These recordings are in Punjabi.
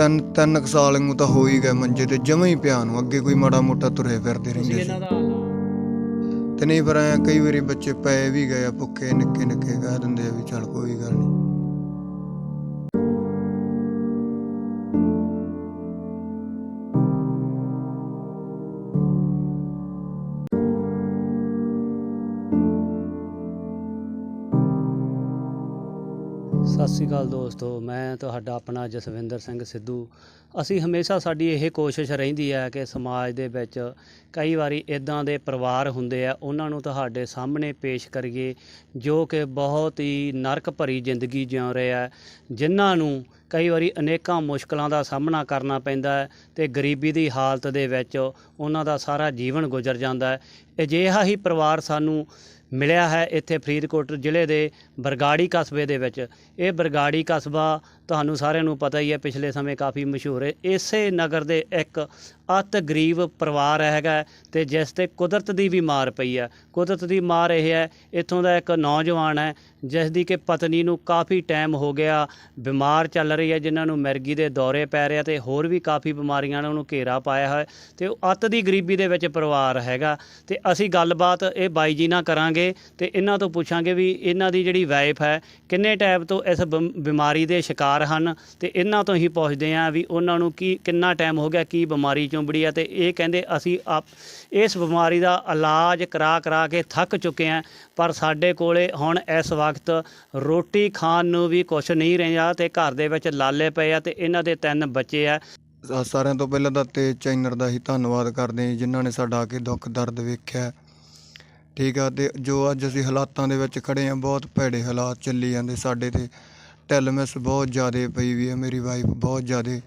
ਤਿੰਨ ਤਿੰਨ ਕੁ ਸਾਲ ਨੂੰ ਤਾਂ ਹੋ ਹੀ ਗਏ ਮੰਜੇ ਤੇ ਜਮਾਂ ਹੀ ਪਿਆ ਨੂੰ ਅੱਗੇ ਕੋਈ ਮਾੜਾ ਮੋਟਾ ਤੁਰੇ ਫਿਰਦੇ ਰਹਿੰਦੇ ਸੀ। ਤੇ ਨਹੀਂ ਫਿਰ ਐਂ ਕਈ ਵਾਰੀ ਬੱਚੇ ਪਏ ਵੀ ਗਏ ਆ ਭੁੱਖੇ ਨਿੱਕੇ ਨਿੱਕੇ ਕਹਿ ਦਿੰਦੇ ਆ ਵੀ ਚੱਲ ਕੋਈ ਗੱਲ ਨਹੀਂ ਸਤਿ ਸ੍ਰੀ ਅਕਾਲ ਦੋਸਤੋ, ਮੈਂ ਤੁਹਾਡਾ ਆਪਣਾ ਜਸਵਿੰਦਰ ਸਿੰਘ ਸਿੱਧੂ। ਅਸੀਂ ਹਮੇਸ਼ਾ ਸਾਡੀ ਇਹ ਕੋਸ਼ਿਸ਼ ਰਹਿੰਦੀ ਹੈ ਕਿ ਸਮਾਜ ਦੇ ਵਿੱਚ ਕਈ ਵਾਰੀ ਇਦਾਂ ਦੇ ਪਰਿਵਾਰ ਹੁੰਦੇ ਆ, ਉਹਨਾਂ ਨੂੰ ਤੁਹਾਡੇ ਸਾਹਮਣੇ ਪੇਸ਼ ਕਰੀਏ, ਜੋ ਕਿ ਬਹੁਤ ਹੀ ਨਰਕ ਭਰੀ ਜ਼ਿੰਦਗੀ ਜਿਉ ਰਹੇ ਆ, ਜਿਨ੍ਹਾਂ ਨੂੰ ਕਈ ਵਾਰੀ ਅਨੇਕਾਂ ਮੁਸ਼ਕਲਾਂ ਦਾ ਸਾਹਮਣਾ ਕਰਨਾ ਪੈਂਦਾ ਹੈ ਤੇ ਗਰੀਬੀ ਦੀ ਹਾਲਤ ਦੇ ਵਿੱਚ ਉਹਨਾਂ ਦਾ ਸਾਰਾ ਜੀਵਨ ਗੁਜ਼ਰ ਜਾਂਦਾ ਹੈ। ਅਜਿਹਾ ਹੀ ਪਰਿਵਾਰ ਸਾਨੂੰ ਮਿਲਿਆ ਹੈ ਇੱਥੇ ਫਰੀਦਕੋਟ ਜ਼ਿਲ੍ਹੇ ਦੇ ਬਰਗਾੜੀ ਕਸਬੇ ਦੇ ਵਿੱਚ। ਇਹ ਬਰਗਾੜੀ ਕਸਬਾ ਤੁਹਾਨੂੰ ਸਾਰਿਆਂ ਨੂੰ ਪਤਾ ਹੀ ਹੈ, ਪਿਛਲੇ ਸਮੇਂ ਕਾਫੀ ਮਸ਼ਹੂਰ ਹੈ। ਇਸੇ ਨਗਰ ਦੇ ਇੱਕ ਅਤ ਗਰੀਬ ਪਰਿਵਾਰ ਹੈਗਾ ਹੈ ਤੇ ਜਿਸ ਤੇ ਕੁਦਰਤ ਦੀ ਵੀ ਮਾਰ ਪਈ ਹੈ। ਕੁਦਰਤ ਦੀ ਮਾਰ ਇਹ ਹੈ, ਇੱਥੋਂ ਦਾ ਇੱਕ ਨੌਜਵਾਨ ਹੈ ਜਿਸ ਦੀ ਕਿ ਪਤਨੀ ਨੂੰ ਕਾਫੀ ਟਾਈਮ ਹੋ ਗਿਆ, ਬਿਮਾਰ ਚੱਲ ਰਹੀ ਹੈ, ਜਿਨ੍ਹਾਂ ਨੂੰ ਮਿਰਗੀ ਦੇ ਦੌਰੇ ਪੈ ਰਿਹਾ ਆ ਤੇ ਹੋਰ ਵੀ ਕਾਫੀ ਬਿਮਾਰੀਆਂ ਨੇ ਉਹਨੂੰ ਘੇਰਾ ਪਾਇਆ ਹੋਇਆ ਤੇ ਉਹ ਅਤ ਦੀ ਗਰੀਬੀ ਦੇ ਵਿੱਚ ਪਰਿਵਾਰ ਹੈਗਾ। ਤੇ ਅਸੀਂ ਗੱਲਬਾਤ ਇਹ ਬਾਈ ਜੀ ਨਾਲ ਕਰਾਂਗੇ ਤੇ ਇਹਨਾਂ ਤੋਂ ਪੁੱਛਾਂਗੇ ਵੀ ਇਹਨਾਂ ਦੀ ਜਿਹੜੀ ਵਾਈਫ ਹੈ, ਕਿੰਨੇ ਟਾਈਮ ਤੋਂ ਇਸ ਬਿਮ- ਬਿਮਾਰੀ ਦੇ ਸ਼ਿਕਾਰ ਹਨ ਤੇ ਇਹਨਾਂ ਤੋਂ ਹੀ ਪੁੱਛਦੇ ਆਂ ਵੀ ਉਹਨਾਂ ਨੂੰ ਕੀ, ਕਿੰਨਾ ਟਾਈਮ ਹੋ ਗਿਆ, ਕੀ ਬਿਮਾਰੀ ਚੁੰਬੜੀ ਆ ਤੇ ਇਹ ਕਹਿੰਦੇ ਅਸੀਂ ਆਪ, ਇਸ ਬਿਮਾਰੀ ਦਾ ਇਲਾਜ ਕਰਾ ਕਰਾ ਕੇ ਥੱਕ ਚੁੱਕੇ ਆਂ ਪਰ ਸਾਡੇ ਕੋਲੇ ਹੁਣ ਇਸ ਵਕਤ ਰੋਟੀ ਖਾਣ ਨੂੰ ਵੀ ਕੁਝ ਨਹੀਂ ਰਿਹਾ ਤੇ ਘਰ ਦੇ ਵਿੱਚ ਲਾਲੇ ਪਏ ਆ ਤੇ ਇਹਨਾਂ ਦੇ ਤਿੰਨ ਬੱਚੇ ਆ। ਸਾਰਿਆਂ ਤੋਂ ਪਹਿਲਾਂ ਤਾਂ ਤੇ ਚੈਨਰ ਦਾ ਹੀ ਧੰਨਵਾਦ ਕਰਦੇ ਹਾਂ ਜਿਨ੍ਹਾਂ ਨੇ ਸਾਡਾ ਆ ਕੇ ਦੁੱਖ ਦਰਦ ਵੇਖਿਆ। ਠੀਕ ਆ, ਤੇ ਜੋ ਅੱਜ ਅਸੀਂ ਹਾਲਾਤਾਂ ਦੇ ਵਿੱਚ ਖੜੇ ਆ ਬਹੁਤ ਭੈੜੇ ਹਾਲਾਤ ਚੱਲੀ ਜਾਂਦੇ ਸਾਡੇ ਤੇ। ਟੈਲਮਸ ਬਹੁਤ ਜ਼ਿਆਦੇ ਪਈ ਵੀ ਹੈ ਮੇਰੀ ਵਾਈਫ ਬਹੁਤ ਜ਼ਿਆਦੇ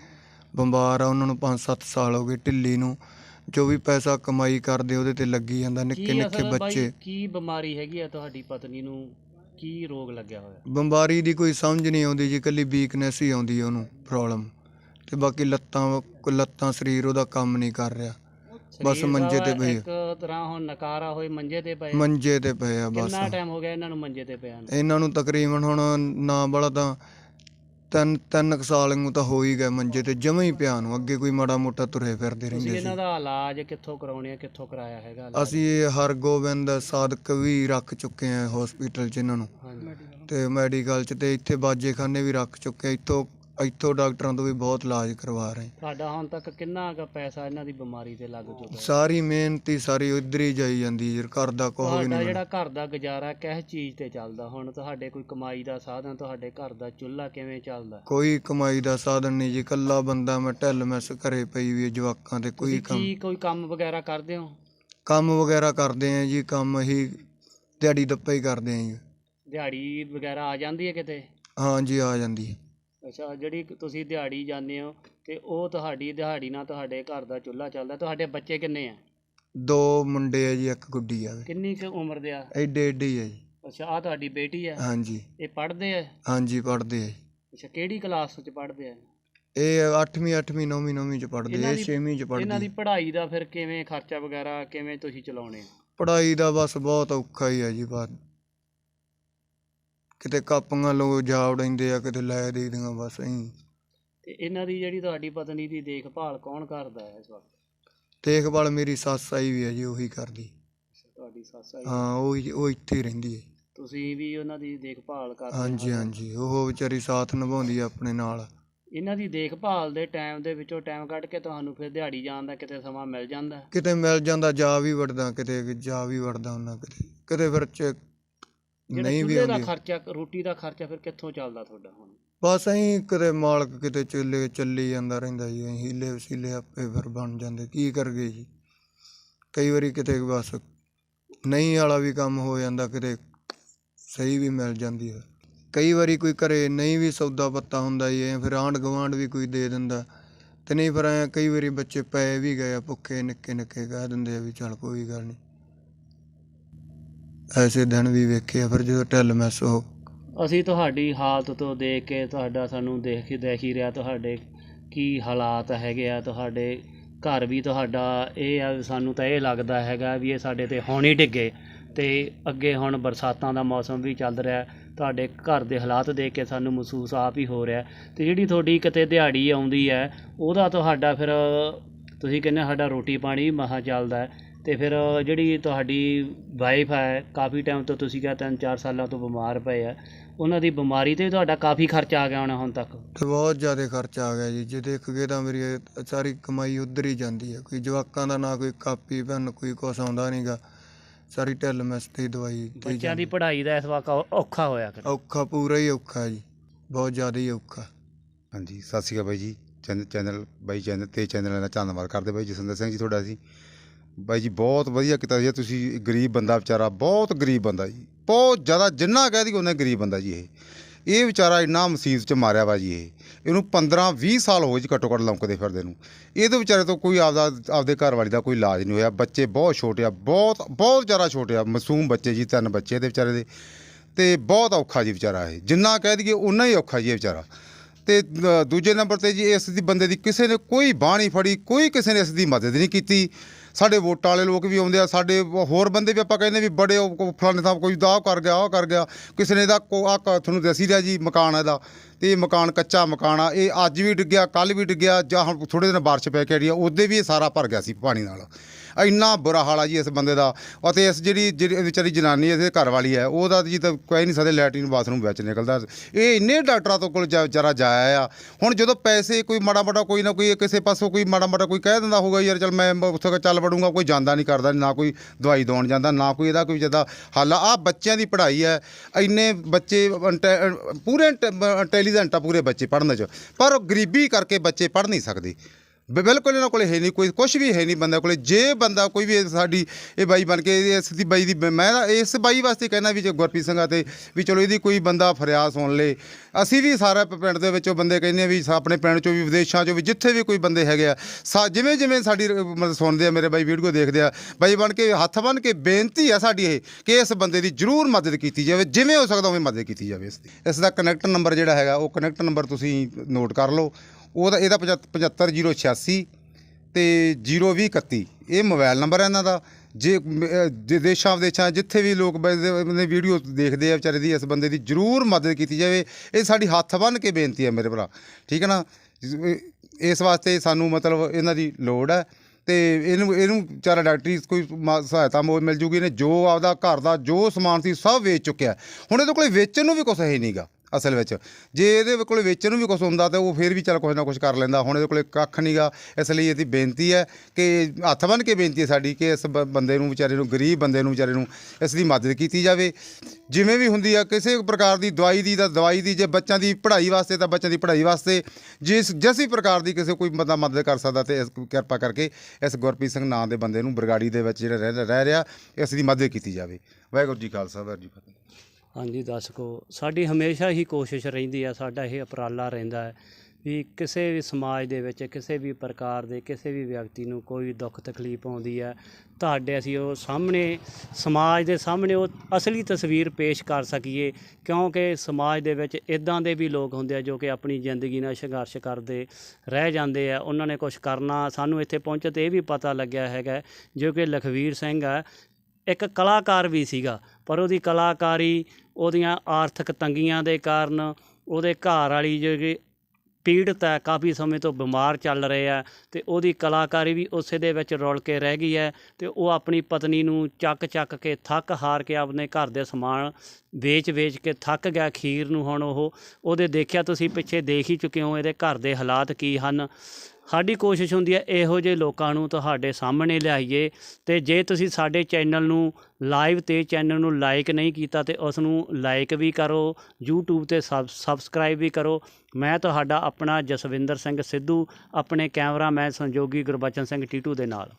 ਬਿਮਾਰ ਆ ਉਹਨਾਂ ਨੂੰ 5-7 ਸਾਲ ਹੋ ਗਏ ਢਿੱਲੀ ਨੂੰ ਜੋ ਵੀ ਪੈਸਾ ਕਮਾਈ ਕਰਦੇ ਉਹਦੇ ਤੇ ਲੱਗੀ ਜਾਂਦਾ ਨਿੱਕੇ ਨਿੱਕੇ ਬੱਚੇ। ਕੀ ਬਿਮਾਰੀ ਹੈਗੀ ਆ ਤੁਹਾਡੀ ਪਤਨੀ ਨੂੰ? ਕੀ ਰੋਗ ਲੱਗਿਆ ਹੋਇਆ? ਬਿਮਾਰੀ ਦੀ ਕੋਈ ਸਮਝ ਨਹੀਂ ਆਉਂਦੀ ਜੀ ਇਕੱਲੀ ਵੀਕਨੈਸ ਹੀ ਆਉਂਦੀ ਹੈ ਉਹਨੂੰ ਪ੍ਰੋਬਲਮ ਤੇ ਬਾਕੀ ਲੱਤਾਂ ਲੱਤਾਂ ਸਰੀਰ ਉਹਦਾ ਕੰਮ ਨਹੀਂ ਕਰ ਰਿਹਾ। ਬਸ ਮੰਜੇ ਤੇ ਆ। ਇੱਕ ਤਰ੍ਹਾਂ ਹੁਣ ਨਕਾਰਾ ਹੋਏ ਮੰਜੇ ਤੇ ਪਏ ਮੰਜੇ ਤੇ ਪਏ ਆ ਬਸ ਕਿੰਨਾ ਟਾਈਮ ਹੋ ਗਿਆ ਇਹਨਾਂ ਨੂੰ ਮੰਜੇ ਤੇ ਪਿਆ ਨੂੰ ਇਹਨਾਂ ਨੂੰ ਤਕਰੀਬਨ ਹੁਣ ਨਾ ਬੜਾ ਤਾਂ ਤਿੰਨ ਤਿੰਨ ਕੁ ਸਾਲ ਨੂੰ ਤਾਂ ਹੋ ਹੀ ਗਏ ਮੰਜੇ ਤੇ ਜਮਾਂ ਹੀ ਪਿਆ ਨੂੰ ਅੱਗੇ ਕੋਈ ਮਾੜਾ ਮੋਟਾ ਤੁਰੇ ਫਿਰਦੇ ਰਹਿੰਦੇ ਇਹਨਾਂ ਸੀ ਦਾ ਇਲਾਜ ਕਿੱਥੋਂ ਕਰਾਉਣੇ ਆ ਕਿੱਥੋਂ ਕਰਾਇਆ ਹੈਗਾ ਇਲਾਜ? ਅਸੀਂ ਇਹ ਹਰਗੋਬਿੰਦ ਸਾਧਕ ਵੀ ਰੱਖ ਚੁੱਕੇ ਆ ਹਸਪੀਟਲ 'ਚ ਇਹਨਾਂ ਨੂੰ ਹਾਂਜੀ ਤੇ ਮੈਡੀਕਲ 'ਚ ਤੇ ਇੱਥੇ ਬਾਜੇਖਾਨੇ ਵੀ ਰੱਖ ਚੁੱਕੇ ਆ। ਇੱਥੋਂ ਇੱਥੋਂ ਡਾਕਟਰਾਂ ਤੋਂ ਵੀ ਬਹੁਤ ਇਲਾਜ ਕਰਵਾ ਰਹੇ। ਤੁਹਾਡਾ ਹੁਣ ਤੱਕ ਕਿੰਨਾ ਕੁ ਪੈਸਾ ਇਹਨਾਂ ਦੀ ਬਿਮਾਰੀ ਤੇ ਲੱਗ ਚੁੱਕਾ ਹੈ? ਸਾਰੀ ਮਿਹਨਤੀ ਸਾਰੀ ਉਧਰ ਹੀ ਜਾਈ ਜਾਂਦੀ ਹੈ ਘਰ ਦਾ ਕੁਛ ਵੀ ਤੁਹਾਡਾ ਨਹੀਂ ਜਿਹੜਾ ਘਰ ਦਾ ਗੁਜ਼ਾਰਾ ਕਿਸ ਚੀਜ਼ ਤੇ ਚੱਲਦਾ? ਹੁਣ ਤੁਹਾਡੇ ਕੋਈ ਕਮਾਈ ਦਾ ਸਾਧਨ ਤੁਹਾਡੇ ਘਰ ਦਾ ਚੁੱਲ੍ਹਾ ਕਿਵੇਂ ਚੱਲਦਾ? ਕੋਈ ਕਮਾਈ ਦਾ ਸਾਧਨ ਨਹੀਂ ਜੀ ਇਕੱਲਾ ਬੰਦਾ ਮੈਂ ਢਿੱਲ ਮਿਸ ਘਰੇ ਪਈ ਵੀ ਹੈ ਜਵਾਕਾਂ ਤੇ ਕੋਈ ਤੁਸੀਂ ਕੰਮ। ਕੀ ਕੋਈ ਕੰਮ ਵਗੈਰਾ ਕਰਦੇ ਹੋ? ਕੰਮ ਵਗੈਰਾ ਕਰਦੇ ਆ ਜੀ ਕੰਮ ਹੀ ਦਿਹਾੜੀ ਦੱਪਾ ਹੀ ਕਰਦੇ ਆ ਜੀ। ਦਿਹਾੜੀ ਵਗੈਰਾ ਆ ਜਾਂਦੀ ਹੈ ਕਿਤੇ? ਹਾਂ ਜੀ ਆ ਜਾਂਦੀ ਹੈ। ਅੱਛਾ ਜਿਹੜੀ ਤੁਸੀਂ ਦਿਹਾੜੀ ਜਾਂਦੇ ਹੋ ਤੇ ਉਹ ਤੁਹਾਡੀ ਦਿਹਾੜੀ ਨਾਲ ਤੁਹਾਡੇ ਘਰ ਦਾ ਚੁੱਲ੍ਹਾ ਚੱਲਦਾ ਤੁਹਾਡੇ ਬੱਚੇ ਕਿੰਨੇ ਆ? ਦੋ ਮੁੰਡੇ ਆ ਜੀ ਇੱਕ ਗੁੱਡੀ ਆ ਕਿੰਨੀ ਕੁ ਉਮਰ ਦੇ ਆ? ਐਡੇ ਐਡੇ ਹੀ ਆ ਜੀ। ਅੱਛਾ ਆ ਤੁਹਾਡੀ ਬੇਟੀ ਆ? ਹਾਂਜੀ। ਇਹ ਪੜ੍ਹਦੇ ਆ? ਹਾਂਜੀ ਪੜ੍ਹਦੇ ਆ ਜੀ। ਅੱਛਾ ਕਿਹੜੀ ਕਲਾਸ ਚ ਪੜ੍ਹਦੇ ਆ? ਇਹ 8ਵੀਂ 8ਵੀਂ 9ਵੀਂ 9ਵੀਂ ਚ ਪੜ੍ਹਦੇ ਇਹਨਾਂ ਆ ਦੀ- 6ਵੀਂ ਚ ਇਹਨਾਂ ਪੜ੍ਹਦੇ ਦੀ ਪੜ੍ਹਾਈ ਦਾ ਫਿਰ ਕਿਵੇਂ ਖਰਚਾ ਵਗੈਰਾ ਕਿਵੇਂ ਤੁਸੀਂ ਚਲਾਉਣੇ ਆ ਪੜ੍ਹਾਈ ਦਾ ਬਸ ਬਹੁਤ ਔਖਾ ਹੀ ਆ ਜੀ ਬਾਤ ਕਿਤੇ ਕਾਪੀਆਂ ਲੋ ਜਾ ਉਡਾਉਂਦੇ ਆ ਕਿਤੇ ਲੈ ਦੇ ਦੀਆਂ ਬਸ ਐਂ। ਤੇ ਇਹਨਾਂ ਦੀ ਜਿਹੜੀ ਤੁਹਾਡੀ ਪਤਨੀ ਦੀ ਦੇਖਭਾਲ ਕੌਣ ਕਰਦਾ ਹੈ ਇਸ ਵਕਤ? ਦੇਖਭਾਲ ਮੇਰੀ ਸੱਸ ਆਈ ਵੀ ਆ ਜੀ ਉਹੀ ਕਰਦੀ। ਤੁਹਾਡੀ ਸੱਸ ਆਈ ਹਾਂ? ਉਹ ਹੀ- ਉਹ ਇੱਥੇ ਹੀ ਰਹਿੰਦੀ ਹੈ। ਤੁਸੀਂ ਵੀ ਉਹਨਾਂ ਦੀ ਦੇਖਭਾਲ ਕਰਦੇ ਹਾਂਜੀ ਹੋ। ਹਾਂਜੀ ਉਹ ਵਿਚਾਰੀ ਸਾਥ ਨਿਭਾਉਂਦੀ ਆ ਆਪਣੇ ਨਾਲ। ਇਹਨਾਂ ਦੀ ਦੇਖਭਾਲ ਦੇ ਟਾਈਮ ਦੇ ਵਿੱਚੋਂ ਟਾਈਮ ਕੱਢ ਕੇ ਤੁਹਾਨੂੰ ਫਿਰ ਦਿਹਾੜੀ ਜਾਣ ਦਾ ਕਿਤੇ ਸਮਾਂ ਮਿਲ ਜਾਂਦਾ? ਹੈ? ਕਿਤੇ ਮਿਲ ਜਾਂਦਾ ਜਾ ਵੀ ਵੜਦਾ ਕਿਤੇ ਜਾ ਵੀ ਵੜਦਾ ਉਹਨਾਂ ਕਿਤੇ। ਕਿਤੇ ਫਿਰ ਚ ਨਹੀਂ ਵੀ ਚੁੱਲ੍ਹੇ ਦਾ ਆਉਂਦੀ। ਖਰਚਾ ਰੋਟੀ ਦਾ ਖਰਚਾ ਫਿਰ ਕਿੱਥੋਂ ਚੱਲਦਾ ਤੁਹਾਡਾ ਹੁਣ? ਬਸ ਐਂ ਕਿਤੇ ਮਾਲਕ ਕਿਤੇ ਚੱਲੇ ਚੱਲੀ ਜਾਂਦਾ ਰਹਿੰਦਾ ਜੀ ਐਂ ਹੀਲੇ ਵਸੀਲੇ ਆਪੇ ਫਿਰ ਬਣ ਜਾਂਦੇ ਕੀ ਕਰਗੇ ਜੀ? ਕਈ ਵਾਰੀ ਕਿਤੇ ਬਸ ਨਹੀਂ ਵਾਲਾ ਵੀ ਕੰਮ ਹੋ ਜਾਂਦਾ ਕਿਤੇ ਸਹੀ ਵੀ ਮਿਲ ਜਾਂਦੀ ਹੈ ਕਈ ਵਾਰੀ ਕੋਈ ਘਰੇ ਨਹੀਂ ਵੀ ਸੌਦਾ ਪੱਤਾ ਹੁੰਦਾ ਜੀ ਐਂ ਫਿਰ ਆਂਢ ਗੁਆਂਢ ਵੀ ਕੋਈ ਦੇ ਦਿੰਦਾ। ਤੇ ਨਹੀਂ ਫਿਰ ਐਂ ਕਈ ਵਾਰੀ ਬੱਚੇ ਪਏ ਵੀ ਗਏ ਆ ਭੁੱਖੇ ਨਿੱਕੇ ਨਿੱਕੇ ਕਹਿ ਦਿੰਦੇ ਆ ਵੀ ਚੱਲ ਕੋਈ ਗੱਲ ਨਹੀਂ। ਐਸੇ ਦਿਨ ਵੀ ਵੇਖੇ ਆ, ਫਿਰ ਜਦੋਂ ਢਿੱਲ ਮੈਸ ਹੋ ਅਸੀਂ ਤੁਹਾਡੀ ਹਾਲਤ ਤੋਂ ਦੇਖ ਕੇ ਤੁਹਾਡਾ ਸਾਨੂੰ ਦੇਖ ਕੇ ਦੇਖ ਹੀ ਰਿਹਾ, ਤੁਹਾਡੇ ਕੀ ਹਾਲਾਤ ਹੈਗੇ ਆ, ਤੁਹਾਡੇ ਘਰ ਵੀ ਤੁਹਾਡਾ ਇਹ ਆ, ਸਾਨੂੰ ਤਾਂ ਇਹ ਲੱਗਦਾ ਹੈਗਾ ਵੀ ਇਹ ਸਾਡੇ ਤੇ ਹੁਣ ਹੀ ਡਿੱਗੇ ਤੇ ਅੱਗੇ ਹੁਣ ਬਰਸਾਤਾਂ ਦਾ ਮੌਸਮ ਵੀ ਚੱਲ ਰਿਹਾ, ਤੁਹਾਡੇ ਘਰ ਦੇ ਹਾਲਾਤ ਦੇਖ ਕੇ ਸਾਨੂੰ ਮਹਿਸੂਸ ਆਪ ਹੀ ਹੋ ਰਿਹਾ। ਤੇ ਜਿਹੜੀ ਤੁਹਾਡੀ ਕਿਤੇ ਦਿਹਾੜੀ ਆਉਂਦੀ ਹੈ, ਉਹਦਾ ਤੁਹਾਡਾ ਫਿਰ ਤੁਸੀਂ ਕਹਿੰਦੇ ਸਾਡਾ ਰੋਟੀ ਪਾਣੀ ਮਹਾ ਚੱਲਦਾ ਹੈ ਤੇ ਫਿਰ ਜਿਹੜੀ ਤੁਹਾਡੀ ਵਾਈਫ ਹੈ ਕਾਫੀ ਟਾਈਮ ਤੋਂ ਤੁਸੀਂ ਕਿਹਾ ਤਿੰਨ ਚਾਰ ਸਾਲਾਂ ਤੋਂ ਬਿਮਾਰ ਪਏ ਆ ਉਹਨਾਂ ਦੀ ਬਿਮਾਰੀ ਤੇ ਤੁਹਾਡਾ ਕਾਫੀ ਖਰਚਾ ਆ ਗਿਆ ਹੋਣਾ ਹੁਣ ਤੱਕ? ਤੇ ਬਹੁਤ ਜ਼ਿਆਦਾ ਖਰਚਾ ਆ ਗਿਆ ਜੀ। ਜੇ ਦੇਖ ਕੇ ਤਾਂ ਮੇਰੀ ਇਹ ਸਾਰੀ ਕਮਾਈ ਉਧਰ ਹੀ ਜਾਂਦੀ ਹੈ ਕੋਈ ਜਵਾਕਾਂ ਦਾ ਨਾ ਕੋਈ ਕਾਪੀ ਪੈਨ ਕੋਈ ਕੁਛ ਆਉਂਦਾ ਨਹੀਂਗਾ ਸਾਰੀ ਢਿੱਲ ਮਿਸ ਦੀ ਦਵਾਈ ਤੇ ਬੱਚਿਆਂ ਦੀ ਪੜ੍ਹਾਈ ਦਾ ਇਸ ਵਕਤ ਔਖਾ ਹੋਇਆ ਕਰ ਔਖਾ ਪੂਰਾ ਹੀ ਔਖਾ ਜੀ। ਬਹੁਤ ਜ਼ਿਆਦਾ ਹੀ ਔਖਾ। ਹਾਂਜੀ ਸਤਿ ਸ਼੍ਰੀ ਅਕਾਲ ਬਾਈ ਜੀ। ਚੈਨਲ ਚੈਨਲ ਬਾਈ ਚੈਨਲ ਤੇ ਚੈਨਲ ਦਾ ਧੰਨਵਾਦ ਕਰਦੇ ਬਾਈ ਜਸਵਿੰਦਰ ਸਿੰਘ ਜੀ ਤੁਹਾਡਾ ਅਸੀਂ। ਬਾਈ ਜੀ, ਬਹੁਤ ਵਧੀਆ ਕੀਤਾ ਜੀ। ਤੁਸੀਂ ਗਰੀਬ ਬੰਦਾ ਵਿਚਾਰਾ, ਬਹੁਤ ਗਰੀਬ ਬੰਦਾ ਜੀ। ਬਹੁਤ ਜ਼ਿਆਦਾ ਜਿੰਨਾ ਕਹਿ ਦੀ ਉਹਨੇ ਗਰੀਬ ਬੰਦਾ ਜੀ ਇਹ। ਇਹ ਵਿਚਾਰਾ ਇੰਨਾ ਮੁਸੀਬਤ ਚ ਮਾਰਿਆ ਵਾ ਜੀ ਇਹ। ਇਹਨੂੰ 15 20 ਸਾਲ ਹੋ ਗਏ ਜੀ ਘੱਟੋ ਘੱਟ ਲੰਕਦੇ ਫਿਰਦੇ ਨੂੰ। ਇਹਦੇ ਵਿਚਾਰੇ ਤੋਂ ਕੋਈ ਆਪਦਾ, ਆਪਦੇ ਘਰ ਵਾਲੀ ਦਾ ਕੋਈ ਇਲਾਜ ਨਹੀਂ ਹੋਇਆ। ਬੱਚੇ ਬਹੁਤ ਛੋਟੇ ਆ, ਬਹੁਤ ਬਹੁਤ ਜ਼ਿਆਦਾ ਛੋਟੇ ਆ। ਮਾਸੂਮ ਬੱਚੇ ਜੀ, ਤਿੰਨ ਬੱਚੇ ਇਹਦੇ ਵਿਚਾਰੇ ਦੇ। ਤੇ ਬਹੁਤ ਔਖਾ ਜੀ ਵਿਚਾਰਾ ਇਹ। ਜਿੰਨਾ ਕਹਿ ਦਈਏ ਉਨਾ ਹੀ ਔਖਾ ਜੀ ਇਹ ਵਿਚਾਰਾ। ਤੇ ਦੂਜੇ ਨੰਬਰ ਤੇ ਜੀ, ਇਸ ਦੀ ਬੰਦੇ ਦੀ ਕਿਸੇ ਨੇ ਕੋਈ ਬਾਂਹ ਨਹੀਂ ਫੜੀ, ਕੋਈ ਕਿਸੇ ਨੇ ਇਸ ਦੀ ਮਦਦ ਨਹੀਂ ਕੀਤੀ। ਸਾਡੇ ਵੋਟਾਂ ਵਾਲੇ ਲੋਕ ਵੀ ਆਉਂਦੇ ਆ, ਸਾਡੇ ਹੋਰ ਬੰਦੇ ਵੀ ਆਪਾਂ ਕਹਿੰਦੇ ਵੀ ਬੜੇ ਉਹ- ਫਲਾਣੇ ਸਾਹਿਬ ਕੋਈ ਦਾ ਕਰ ਗਿਆ ਉਹ ਕਰ ਗਿਆ, ਕਿਸੇ ਨੇ ਦਾ ਆ ਤੁਹਾਨੂੰ ਦੱਸੀ ਰਿਹਾ ਜੀ ਮਕਾਨ ਇਹਦਾ, ਤੇ ਇਹ ਮਕਾਨ ਕੱਚਾ ਮਕਾਨ ਆ, ਇਹ ਅੱਜ ਵੀ ਡਿੱਗਿਆ ਕੱਲ ਵੀ ਡਿੱਗਿਆ ਜਾਂ ਹੁਣ ਥੋੜੇ ਦਿਨ ਬਾਰਿਸ਼ ਪੈ ਕੇ ਹਟੀ ਆ, ਉਹਦੇ ਵੀ ਇਹ ਸਾਰਾ ਭਰ ਗਿਆ ਸੀ ਪਾਣੀ ਨਾਲ। ਇੰਨਾ ਬੁਰਾ ਹਾਲ ਆ ਜੀ ਇਸ ਬੰਦੇ ਦਾ। ਅਤੇ ਇਸ ਜਿਹੜੀ ਜਿਹੜੀ ਵਿਚਾਰੀ ਜਨਾਨੀ ਇਹਦੇ ਘਰ ਵਾਲੀ ਹੈ ਉਹਦਾ ਜੀ ਤਾਂ ਕੋਈ ਨਹੀਂ ਸਕਦੇ ਲੈਟਰੀਨ ਬਾਥਰੂਮ ਵਿੱਚ ਨਿਕਲਦਾ। ਇਹ ਇੰਨੇ ਡਾਕਟਰਾਂ ਤੋਂ ਕੋਲ ਜਾ- ਵਿਚਾਰਾ ਜਾਇਆ ਆ। ਹੁਣ ਜਦੋਂ ਪੈਸੇ ਕੋਈ ਮਾੜਾ ਮਾੜਾ ਕੋਈ ਨਾ ਕੋਈ ਕਿਸੇ ਪਾਸੋਂ ਕੋਈ ਮਾੜਾ ਮਾੜਾ ਕੋਈ ਕਹਿ ਦਿੰਦਾ ਹੋਊਗਾ ਯਾਰ ਚਲ ਮੈਂ ਉੱਥੇ ਚੱਲ ਵੜੂੰਗਾ ਕੋਈ ਜਾਂਦਾ ਨਹੀਂ ਕਰਦਾ ਨਾ ਕੋਈ ਦਵਾਈ ਦਵਾਉਣ ਜਾਂਦਾ ਨਾ ਕੋਈ ਇਹਦਾ ਕੋਈ ਜ਼ਿਆਦਾ ਹੱਲ ਆ। ਆਹ ਬੱਚਿਆਂ ਦੀ ਪੜ੍ਹਾਈ ਹੈ ਇੰਨੇ ਬੱਚੇ ਇੰਟੈ- ਅ, ਪੂਰੇ ਇੰਟੈਲੀਜੈਂਟ ਆ ਪੂਰੇ ਬੱਚੇ ਪੜ੍ਹਨ 'ਚ। ਪਰ ਗਰੀਬੀ ਕਰਕੇ ਬੱਚੇ ਪੜ੍ਹ ਨਹੀਂ ਸਕਦੇ। ਬਿਲਕੁਲ ਇਹਨਾਂ ਕੋਲੇ ਹੈ ਨਹੀਂ, ਕੋਈ ਕੁਝ ਵੀ ਹੈ ਨਹੀਂ ਬੰਦਾ ਕੋਲੇ। ਜੇ ਬੰਦਾ ਕੋਈ ਵੀ ਸਾਡੀ ਇਹ ਬਾਈ ਬਣ ਕੇ ਇਸ ਦੀ ਬਾਈ ਦੀ ਮੈਂ ਤਾਂ ਇਸ ਬਾਈ ਵਾਸਤੇ ਕਹਿਣਾ ਵੀ ਜੇ ਗੁਰਪ੍ਰੀਤ ਸਿੰਘ ਆ ਤੇ ਵੀ ਚਲੋ ਇਹਦੀ ਕੋਈ ਬੰਦਾ ਫਰਿਆਦ ਸੁਣ ਲੇ। ਅਸੀਂ ਵੀ ਸਾਰਾ ਪਿੰਡ ਦੇ ਵਿੱਚੋਂ ਬੰਦੇ ਕਹਿੰਦੇ ਆ ਵੀ ਆਪਣੇ ਪਿੰਡ ਚੋਂ ਵੀ, ਵਿਦੇਸ਼ਾਂ ਚੋਂ ਵੀ ਜਿੱਥੇ ਵੀ ਕੋਈ ਬੰਦੇ ਹੈਗੇ ਆ, ਸਾ, ਜਿਵੇਂ ਜਿਵੇਂ ਸਾਡੀ ਮਤਲਬ ਸੁਣਦੇ ਆ, ਮੇਰੇ ਬਾਈ ਵੀਡੀਓ ਦੇਖਦੇ ਆ, ਬਾਈ ਬਣ ਕੇ ਹੱਥ ਬਣ ਕੇ ਬੇਨਤੀ ਆ ਸਾਡੀ ਇਹ ਕਿ ਇਸ ਬੰਦੇ ਦੀ ਜ਼ਰੂਰ ਮਦਦ ਕੀਤੀ ਜਾਵੇ, ਜਿਵੇਂ ਹੋ ਸਕਦਾ ਉਵੇਂ ਮਦਦ ਕੀਤੀ ਜਾਵੇ ਇਸ ਦੀ। ਇਸ ਦਾ ਕਨੈਕਟ ਨੰਬਰ ਜਿਹੜਾ ਹੈਗਾ, ਉਹ ਕਨੈਕਟ ਨੰਬਰ ਤੁਸੀਂ ਨੋਟ ਕਰ ਲਓ। ਉਹਦਾ ਇਹਦਾ 75086 ਤੇ 0231 ਇਹ ਮੋਬਾਈਲ ਨੰਬਰ ਹੈ ਇਹਨਾਂ ਦਾ। ਜੇ ਦੇਸ਼ਾਂ ਵਿਦੇਸ਼ਾਂ ਜਿੱਥੇ ਵੀ ਲੋਕ ਨੇ ਵੀਡੀਓ ਦੇਖਦੇ ਆ ਵਿਚਾਰੇ ਦੀ, ਇਸ ਬੰਦੇ ਦੀ ਜ਼ਰੂਰ ਮਦਦ ਕੀਤੀ ਜਾਵੇ। ਇਹ ਸਾਡੀ ਹੱਥ ਬੰਨ੍ਹ ਕੇ ਬੇਨਤੀ ਹੈ ਮੇਰੇ ਭਰਾ। ਠੀਕ ਹੈ ਨਾ? ਇਸ ਵਾਸਤੇ ਸਾਨੂੰ ਮਤਲਬ ਇਹਨਾਂ ਦੀ ਲੋੜ ਹੈ ਤੇ ਇਹਨੂੰ ਇਹਨੂੰ ਵਿਚਾਰਾ ਡਾਕਟਰੀ ਕੋਈ ਮ- ਸਹਾਇਤਾ ਮਿਲ ਜੂਗੀ। ਇਹਨੇ ਜੋ ਆਪਦਾ ਘਰ ਦਾ ਜੋ ਸਮਾਨ ਸੀ ਸਭ ਵੇਚ ਚੁੱਕਿਆ। ਹੁਣ ਇਹਦੇ ਕੋਲੇ ਵੇਚਣ ਨੂੰ ਵੀ ਕੁਝ ਹੈ ਨਹੀਂਗਾ ਅਸਲ ਵਿੱਚ। ਜੇ ਇਹਦੇ ਕੋਲ ਵੇਚਣ ਨੂੰ ਵੀ ਕੁਝ ਹੁੰਦਾ ਤਾਂ ਉਹ ਫਿਰ ਵੀ ਚੱਲ ਕੁਝ ਨਾ ਕੁਝ ਕਰ ਲੈਂਦਾ। ਹੁਣ ਇਹਦੇ ਕੋਲੇ ਕੱਖ ਨਹੀਂਗਾ ਇਸ ਲਈ ਇਹਦੀ ਬੇਨਤੀ ਹੈ ਕਿ ਹੱਥ ਬੰਨ੍ਹ ਕੇ ਬੇਨਤੀ ਹੈ ਸਾਡੀ ਕਿ ਇਸ ਬ- ਬੰਦੇ ਨੂੰ ਵਿਚਾਰੇ ਨੂੰ, ਗਰੀਬ ਬੰਦੇ ਨੂੰ ਵਿਚਾਰੇ ਨੂੰ ਇਸ ਦੀ ਮਦਦ ਕੀਤੀ ਜਾਵੇ। ਜਿਵੇਂ ਵੀ ਹੁੰਦੀ ਆ, ਕਿਸੇ ਪ੍ਰਕਾਰ ਦੀ ਦਵਾਈ ਦੀ ਤਾਂ ਦਵਾਈ ਦੀ, ਜੇ ਬੱਚਿਆਂ ਦੀ ਪੜ੍ਹਾਈ ਵਾਸਤੇ ਤਾਂ ਬੱਚਿਆਂ ਦੀ ਪੜ੍ਹਾਈ ਵਾਸਤੇ ਜਿਸ ਜਿਸ ਵੀ ਪ੍ਰਕਾਰ ਦੀ ਕਿਸੇ ਕੋਈ ਬੰਦਾ ਮਦਦ ਕਰ ਸਕਦਾ ਤੇ ਇਸ ਕਿਰਪਾ ਕਰਕੇ ਇਸ ਗੁਰਪ੍ਰੀਤ ਸਿੰਘ ਨਾਂ ਦੇ ਬੰਦੇ ਨੂੰ ਬਰਗਾੜੀ ਦੇ ਵਿੱਚ ਜਿਹੜਾ ਰਹਿ ਰਹਿ ਰਿਹਾ, ਇਸ ਦੀ ਮਦਦ ਕੀਤੀ ਜਾਵੇ। ਵਾਹਿਗੁਰੂ ਜੀ ਖਾਲਸਾ, ਵਾਹਿਗੁਰੂ ਜੀ ਫਤਿਹ। ਹਾਂਜੀ, ਦੱਸ ਦਰਸ਼ਕੋ ਸਾਡੀ ਹਮੇਸ਼ਾ ਹੀ ਕੋਸ਼ਿਸ਼ ਰਹਿੰਦੀ ਆ, ਸਾਡਾ ਇਹ ਉਪਰਾਲਾ ਰਹਿੰਦਾ ਹੈ ਵੀ ਕਿਸੇ ਵੀ ਸਮਾਜ ਦੇ ਵਿੱਚ, ਕਿਸੇ ਵੀ ਪ੍ਰਕਾਰ ਦੇ, ਕਿਸੇ ਵੀ ਵਿਅਕਤੀ ਨੂੰ ਕੋਈ ਦੁੱਖ ਤਕਲੀਫ ਆਉਂਦੀ ਹੈ ਤੁਹਾਡੇ ਅਸੀਂ ਉਹ ਸਾਹਮਣੇ, ਸਮਾਜ ਦੇ ਸਾਹਮਣੇ ਉਹ ਅਸਲੀ ਤਸਵੀਰ ਪੇਸ਼ ਕਰ ਸਕੀਏ। ਕਿਉਂਕਿ ਸਮਾਜ ਦੇ ਵਿੱਚ ਇਦਾਂ ਦੇ ਵੀ ਲੋਕ ਹੁੰਦੇ ਆ ਜੋ ਕਿ ਆਪਣੀ ਜ਼ਿੰਦਗੀ ਨਾਲ ਸੰਘਰਸ਼ ਕਰਦੇ ਰਹਿ ਜਾਂਦੇ ਆ। ਉਹਨਾਂ ਨੇ ਕੁਝ ਕਰਨਾ, ਸਾਨੂੰ ਇੱਥੇ ਪਹੁੰਚੇ ਤੇ ਇਹ ਵੀ ਪਤਾ ਲੱਗਿਆ ਹੈਗਾ, ਜੋ ਕਿ ਲਖਵੀਰ ਸਿੰਘ ਹੈ ਇੱਕ ਕਲਾਕਾਰ ਵੀ ਸੀਗਾ। ਪਰ ਉਹਦੀ ਕਲਾਕਾਰੀ, ਉਹਦੀਆਂ ਆਰਥਿਕ ਤੰਗੀਆਂ ਦੇ ਕਾਰਨ ਉਹਦੇ ਘਰ ਵਾਲੀ ਜਿਹੜੀ ਪੀੜਤ ਹੈ, ਕਾਫੀ ਸਮੇਂ ਤੋਂ ਬਿਮਾਰ ਚੱਲ ਰਹੇ ਹੈ ਅਤੇ ਉਹਦੀ ਕਲਾਕਾਰੀ ਵੀ ਉਸੇ ਦੇ ਵਿੱਚ ਰੁਲ ਕੇ ਰਹਿ ਗਈ ਹੈ ਅਤੇ ਉਹ ਆਪਣੀ ਪਤਨੀ ਨੂੰ ਚੱਕ ਚੱਕ ਕੇ ਥੱਕ ਹਾਰ ਕੇ ਆਪਣੇ ਘਰ ਦੇ ਸਮਾਨ ਵੇਚ ਵੇਚ ਕੇ ਥੱਕ ਗਿਆ ਖੀਰ ਨੂੰ ਹੁਣ ਉਹ। ਉਹਦੇ ਦੇਖਿਆ ਤੁਸੀਂ ਪਿੱਛੇ ਦੇਖ ਹੀ ਚੁੱਕੇ ਹੋ ਇਹਦੇ ਘਰ ਦੇ ਹਾਲਾਤ ਕੀ ਹਨ। ਸਾਡੀ ਕੋਸ਼ਿਸ਼ ਹੁੰਦੀ ਹੈ ਇਹੋ ਜਿਹੇ ਲੋਕਾਂ ਨੂੰ ਤੁਹਾਡੇ ਸਾਹਮਣੇ ਲਿਆਈਏ ਅਤੇ ਜੇ ਤੁਸੀਂ ਸਾਡੇ ਚੈਨਲ ਨੂੰ ਲਾਈਵ ਤੇ ਚੈਨਲ ਨੂੰ ਲਾਈਕ ਨਹੀਂ ਕੀਤਾ ਤਾਂ ਉਸ ਨੂੰ ਲਾਈਕ ਵੀ ਕਰੋ ਯੂਟਿਊਬ ਤੇ ਸਬ ਸਬਸਕ੍ਰਾਈਬ ਵੀ ਕਰੋ। ਮੈਂ ਤੁਹਾਡਾ ਆਪਣਾ ਜਸਵਿੰਦਰ ਸਿੰਘ ਸਿੱਧੂ, ਆਪਣੇ ਕੈਮਰਾਮੈਨ ਸੰਜੋਗੀ ਗੁਰਬਚਨ ਸਿੰਘ ਟੀਟੂ ਦੇ ਨਾਲ।